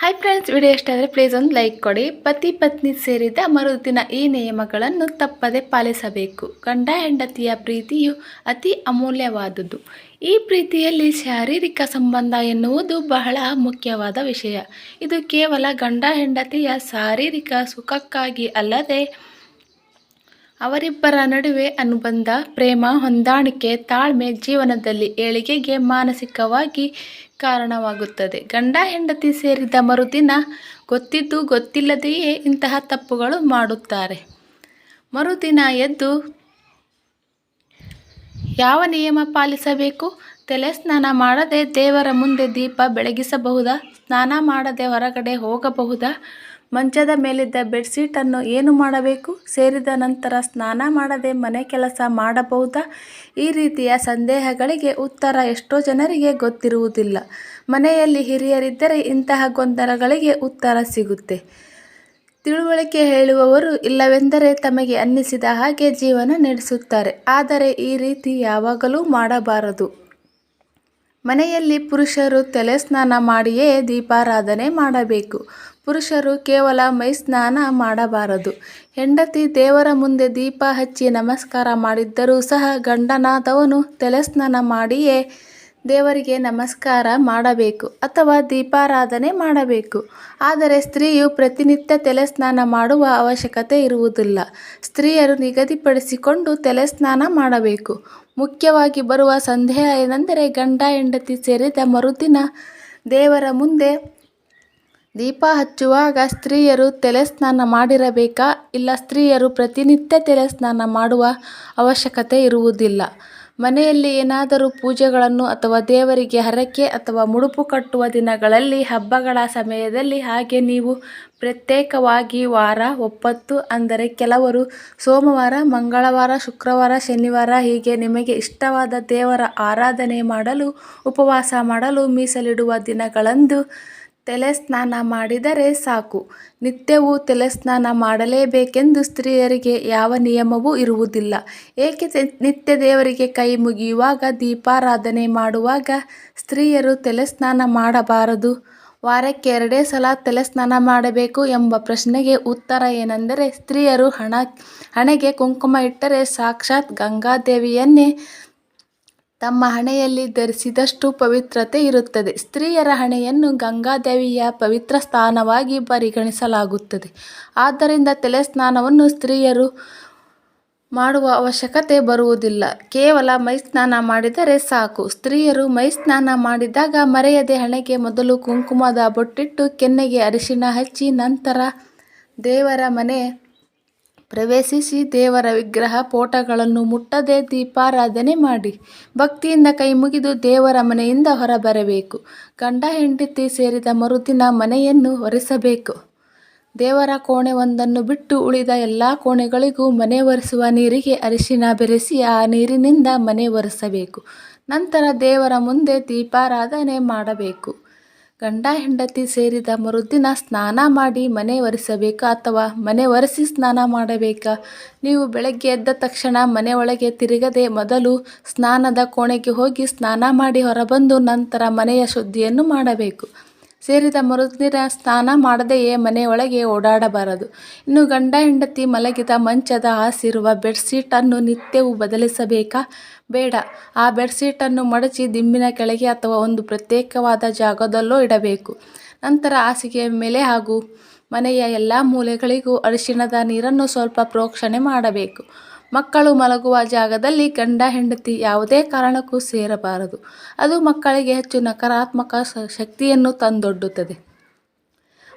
Hi friends video ಇಷ್ಟ ಆದರೆ please ಒಂದು ಲೈಕ್ ಕೊಡಿ. ಪತಿ ಪತ್ನಿ ಸೇರಿದ ಮರುದಿನ ಈ ನಿಯಮಗಳನ್ನು ತಪ್ಪದೆ ಪಾಲಿಸಬೇಕು. ಗಂಡ ಹೆಂಡತಿಯ ಪ್ರೀತಿಯು ಅತಿ ಅಮೂಲ್ಯವಾದುದು. ಈ ಪ್ರೀತಿಯಲ್ಲಿ ಶಾರೀರಿಕ ಸಂಬಂಧ ಎನ್ನುವುದು ಬಹಳ ಮುಖ್ಯವಾದ ವಿಷಯ. ಇದು ಕೇವಲ ಗಂಡ ಹೆಂಡತಿಯ ಶಾರೀರಿಕ ಸುಖಕ್ಕಾಗಿ ಅಲ್ಲದೆ ಅವರಿಬ್ಬರ ನಡುವೆ ಅನುಬಂಧ, ಪ್ರೇಮ, ಹೊಂದಾಣಿಕೆ, ತಾಳ್ಮೆ ಜೀವನದಲ್ಲಿ ಏಳಿಗೆಗೆ ಮಾನಸಿಕವಾಗಿ ಕಾರಣವಾಗುತ್ತದೆ. ಗಂಡ ಹೆಂಡತಿ ಸೇರಿದ ಮರುದಿನ ಗೊತ್ತಿದ್ದು ಗೊತ್ತಿಲ್ಲದೆಯೇ ಇಂತಹ ತಪ್ಪುಗಳು ಮಾಡುತ್ತಾರೆ. ಮರುದಿನ ಎದ್ದು ಯಾವ ನಿಯಮ ಪಾಲಿಸಬೇಕು? ತಲೆ ಸ್ನಾನ ಮಾಡದೆ ದೇವರ ಮುಂದೆ ದೀಪ ಬೆಳಗಿಸಬಹುದಾ? ಸ್ನಾನ ಮಾಡದೆ ಹೊರಗಡೆ ಹೋಗಬಹುದಾ? ಮಂಚದ ಮೇಲಿದ್ದ ಬೆಡ್ಶೀಟನ್ನು ಏನು ಮಾಡಬೇಕು? ಸೇರಿದ ನಂತರ ಸ್ನಾನ ಮಾಡದೆ ಮನೆ ಕೆಲಸ ಮಾಡಬಹುದಾ? ಈ ರೀತಿಯ ಸಂದೇಹಗಳಿಗೆ ಉತ್ತರ ಎಷ್ಟೋ ಜನರಿಗೆ ಗೊತ್ತಿರುವುದಿಲ್ಲ. ಮನೆಯಲ್ಲಿ ಹಿರಿಯರಿದ್ದರೆ ಇಂತಹ ಗೊಂದಲಗಳಿಗೆ ಉತ್ತರ ಸಿಗುತ್ತೆ. ತಿಳುವಳಿಕೆ ಹೇಳುವವರು ಇಲ್ಲವೆಂದರೆ ತಮಗೆ ಅನ್ನಿಸಿದ ಹಾಗೆ ಜೀವನ ನಡೆಸುತ್ತಾರೆ. ಆದರೆ ಈ ರೀತಿ ಯಾವಾಗಲೂ ಮಾಡಬಾರದು. ಮನೆಯಲ್ಲಿ ಪುರುಷರು ತಲೆ ಸ್ನಾನ ಮಾಡಿಯೇ ದೀಪಾರಾಧನೆ ಮಾಡಬೇಕು. ಪುರುಷರು ಕೇವಲ ಮೈ ಸ್ನಾನ ಮಾಡಬಾರದು. ಹೆಂಡತಿ ದೇವರ ಮುಂದೆ ದೀಪ ಹಚ್ಚಿ ನಮಸ್ಕಾರ ಮಾಡಿದ್ದರೂ ಸಹ ಗಂಡನಾದವನು ತಲೆ ಸ್ನಾನ ಮಾಡಿಯೇ ದೇವರಿಗೆ ನಮಸ್ಕಾರ ಮಾಡಬೇಕು ಅಥವಾ ದೀಪಾರಾಧನೆ ಮಾಡಬೇಕು. ಆದರೆ ಸ್ತ್ರೀಯು ಪ್ರತಿನಿತ್ಯ ತಲೆ ಸ್ನಾನ ಮಾಡುವ ಅವಶ್ಯಕತೆ ಇರುವುದಿಲ್ಲ. ಸ್ತ್ರೀಯರು ನಿಗದಿಪಡಿಸಿಕೊಂಡು ತಲೆ ಸ್ನಾನ ಮಾಡಬೇಕು. ಮುಖ್ಯವಾಗಿ ಬರುವ ಸಂದೇಹ ಏನೆಂದರೆ ಗಂಡ ಹೆಂಡತಿ ಸೇರಿದ ಮರುದಿನ ದೇವರ ಮುಂದೆ ದೀಪ ಹಚ್ಚುವಾಗ ಸ್ತ್ರೀಯರು ತಲೆ ಸ್ನಾನ ಮಾಡಿರಬೇಕಾ? ಇಲ್ಲ ಸ್ತ್ರೀಯರು ಪ್ರತಿನಿತ್ಯ ತಲೆ ಸ್ನಾನ ಮಾಡುವ ಅವಶ್ಯಕತೆ ಇರುವುದಿಲ್ಲ. ಮನೆಯಲ್ಲಿ ಏನಾದರೂ ಪೂಜೆಗಳನ್ನು ಅಥವಾ ದೇವರಿಗೆ ಹರಕೆ ಅಥವಾ ಮುಡುಪು ಕಟ್ಟುವ ದಿನಗಳಲ್ಲಿ, ಹಬ್ಬಗಳ ಸಮಯದಲ್ಲಿ ಹಾಗೆ ನೀವು ಪ್ರತ್ಯೇಕವಾಗಿ ವಾರ, ಒಪ್ಪತ್ತು, ಅಂದರೆ ಕೆಲವರು ಸೋಮವಾರ, ಮಂಗಳವಾರ, ಶುಕ್ರವಾರ, ಶನಿವಾರ ಹೀಗೆ ನಿಮಗೆ ಇಷ್ಟವಾದ ದೇವರ ಆರಾಧನೆ ಮಾಡಲು, ಉಪವಾಸ ಮಾಡಲು ಮೀಸಲಿಡುವ ದಿನಗಳಂದು ತಲೆ ಸ್ನಾನ ಮಾಡಿದರೆ ಸಾಕು. ನಿತ್ಯವೂ ತಲೆ ಸ್ನಾನ ಮಾಡಲೇಬೇಕೆಂದು ಸ್ತ್ರೀಯರಿಗೆ ಯಾವ ನಿಯಮವೂ ಇರುವುದಿಲ್ಲ. ಏಕೆ ನಿತ್ಯ ದೇವರಿಗೆ ಕೈ ಮುಗಿಯುವಾಗ ದೀಪಾರಾಧನೆ ಮಾಡುವಾಗ ಸ್ತ್ರೀಯರು ತಲೆ ಸ್ನಾನ ಮಾಡಬಾರದು? ವಾರಕ್ಕೆ ಎರಡೇ ಸಲ ತಲೆ ಸ್ನಾನ ಮಾಡಬೇಕು ಎಂಬ ಪ್ರಶ್ನೆಗೆ ಉತ್ತರ ಏನೆಂದರೆ, ಸ್ತ್ರೀಯರು ಹಣ, ಹಣೆಗೆ ಕುಂಕುಮ ಇಟ್ಟರೆ ಸಾಕ್ಷಾತ್ ಗಂಗಾದೇವಿಯನ್ನೇ ತಮ್ಮ ಹಣೆಯಲ್ಲಿ ಧರಿಸಿದಷ್ಟು ಪವಿತ್ರತೆ ಇರುತ್ತದೆ. ಸ್ತ್ರೀಯರ ಹಣೆಯನ್ನು ಗಂಗಾದೇವಿಯ ಪವಿತ್ರ ಸ್ಥಾನವಾಗಿ ಪರಿಗಣಿಸಲಾಗುತ್ತದೆ. ಆದ್ದರಿಂದ ತಲೆ ಸ್ನಾನವನ್ನು ಸ್ತ್ರೀಯರು ಮಾಡುವ ಅವಶ್ಯಕತೆ ಬರುವುದಿಲ್ಲ. ಕೇವಲ ಮೈ ಸ್ನಾನ ಮಾಡಿದರೆ ಸಾಕು. ಸ್ತ್ರೀಯರು ಮೈ ಸ್ನಾನ ಮಾಡಿದಾಗ ಮರೆಯದೆ ಹಣೆಗೆ ಮೊದಲು ಕುಂಕುಮದ ಬೊಟ್ಟಿಟ್ಟು, ಕೆನ್ನೆಗೆ ಅರಿಶಿಣ ಹಚ್ಚಿ ನಂತರ ದೇವರ ಮನೆ ಪ್ರವೇಶಿಸಿ ದೇವರ ವಿಗ್ರಹ ಪೋಟಗಳನ್ನು ಮುಟ್ಟದೆ ದೀಪಾರಾಧನೆ ಮಾಡಿ. ಭಕ್ತಿಯಿಂದ ಕೈ ಮುಗಿದು ದೇವರ ಮನೆಯಿಂದ ಹೊರಬರಬೇಕು. ಗಂಡ ಹೆಂಡತಿ ಸೇರಿದ ಮರುದಿನ ಮನೆಯನ್ನು ಒರೆಸಬೇಕು. ದೇವರ ಕೋಣೆ ಒಂದನ್ನು ಬಿಟ್ಟು ಉಳಿದ ಎಲ್ಲ ಕೋಣೆಗಳಿಗೂ ಮನೆ ಒರೆಸುವ ನೀರಿಗೆ ಅರಿಶಿನ ಬೆರೆಸಿ ಆ ನೀರಿನಿಂದ ಮನೆ ಒರೆಸಬೇಕು. ನಂತರ ದೇವರ ಮುಂದೆ ದೀಪಾರಾಧನೆ ಮಾಡಬೇಕು. ಗಂಡ ಹೆಂಡತಿ ಸೇರಿದ ಮರುದಿನ ಸ್ನಾನ ಮಾಡಿ ಮನೆ ಒರೆಸಬೇಕಾ ಅಥವಾ ಮನೆ ಒರೆಸಿ ಸ್ನಾನ ಮಾಡಬೇಕಾ? ನೀವು ಬೆಳಗ್ಗೆ ಎದ್ದ ತಕ್ಷಣ ಮನೆ ಒಳಗೆ ತಿರುಗದೆ ಮೊದಲು ಸ್ನಾನದ ಕೋಣೆಗೆ ಹೋಗಿ ಸ್ನಾನ ಮಾಡಿ ಹೊರಬಂದು ನಂತರ ಮನೆಯ ಶುದ್ಧಿಯನ್ನು ಮಾಡಬೇಕು. ಸೇರಿದ ಮರುದಿನ ಸ್ನಾನ ಮಾಡದೆಯೇ ಮನೆಯೊಳಗೆ ಓಡಾಡಬಾರದು. ಇನ್ನು ಗಂಡ ಹೆಂಡತಿ ಮಲಗಿದ ಮಂಚದ ಹಾಸಿರುವ ಬೆಡ್ಶೀಟನ್ನು ನಿತ್ಯವೂ ಬದಲಿಸಬೇಕಾ? ಬೇಡ. ಆ ಬೆಡ್ಶೀಟನ್ನು ಮಡಚಿ ದಿಂಬಿನ ಕೆಳಗೆ ಅಥವಾ ಒಂದು ಪ್ರತ್ಯೇಕವಾದ ಜಾಗದಲ್ಲೋ ಇಡಬೇಕು. ನಂತರ ಹಾಸಿಗೆಯ ಮೇಲೆ ಹಾಗೂ ಮನೆಯ ಎಲ್ಲ ಮೂಲೆಗಳಿಗೂ ಅರಿಶಿಣದ ನೀರನ್ನು ಸ್ವಲ್ಪ ಪ್ರೋಕ್ಷಣೆ ಮಾಡಬೇಕು. ಮಕ್ಕಳು ಮಲಗುವ ಜಾಗದಲ್ಲಿ ಗಂಡ ಹೆಂಡತಿ ಯಾವುದೇ ಕಾರಣಕ್ಕೂ ಸೇರಬಾರದು. ಅದು ಮಕ್ಕಳಿಗೆ ಹೆಚ್ಚು ನಕಾರಾತ್ಮಕ ಶಕ್ತಿಯನ್ನು ತಂದೊಡ್ಡುತ್ತದೆ.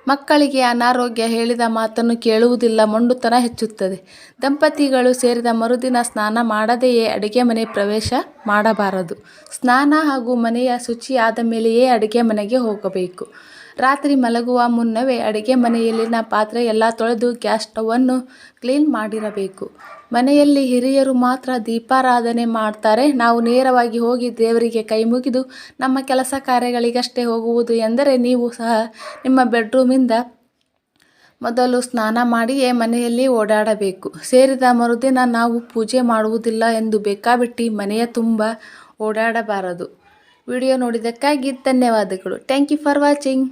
ಮಕ್ಕಳಿಗೆ ಅನಾರೋಗ್ಯ ಹೇಳಿದ ಮಾತನ್ನು ಕೇಳುವುದಿಲ್ಲ, ಮೊಂಡುತನ ಹೆಚ್ಚುತ್ತದೆ. ದಂಪತಿಗಳು ಸೇರಿದ ಮರುದಿನ ಸ್ನಾನ ಮಾಡದೆಯೇ ಅಡುಗೆ ಮನೆ ಪ್ರವೇಶ ಮಾಡಬಾರದು. ಸ್ನಾನ ಹಾಗೂ ಮನೆಯ ಶುಚಿ ಆದ ಮೇಲೆಯೇ ಅಡುಗೆ ಮನೆಗೆ ಹೋಗಬೇಕು. ರಾತ್ರಿ ಮಲಗುವ ಮುನ್ನವೇ ಅಡುಗೆ ಮನೆಯಲ್ಲಿನ ಪಾತ್ರೆ ಎಲ್ಲ ತೊಳೆದು ಗ್ಯಾಸ್ ಸ್ಟವನ್ನು ಕ್ಲೀನ್ ಮಾಡಿರಬೇಕು. ಮನೆಯಲ್ಲಿ ಹಿರಿಯರು ಮಾತ್ರ ದೀಪಾರಾಧನೆ ಮಾಡ್ತಾರೆ. ನಾವು ನೇರವಾಗಿ ಹೋಗಿ ದೇವರಿಗೆ ಕೈ ಮುಗಿದು ನಮ್ಮ ಕೆಲಸ ಕಾರ್ಯಗಳಿಗಷ್ಟೇ ಹೋಗುವುದು ಎಂದರೆ ನೀವು ಸಹ ನಿಮ್ಮ ಬೆಡ್ರೂಮಿಂದ ಮೊದಲು ಸ್ನಾನ ಮಾಡಿಯೇ ಮನೆಯಲ್ಲಿ ಓಡಾಡಬೇಕು. ಸೇರಿದ ಮರುದಿನ ನಾವು ಪೂಜೆ ಮಾಡುವುದಿಲ್ಲ ಎಂದು ಬೇಕಾಬಿಟ್ಟಿ ಮನೆಯ ತುಂಬ ಓಡಾಡಬಾರದು. ವಿಡಿಯೋ ನೋಡಿದ್ದಕ್ಕಾಗಿ ಧನ್ಯವಾದಗಳು. Thank you for watching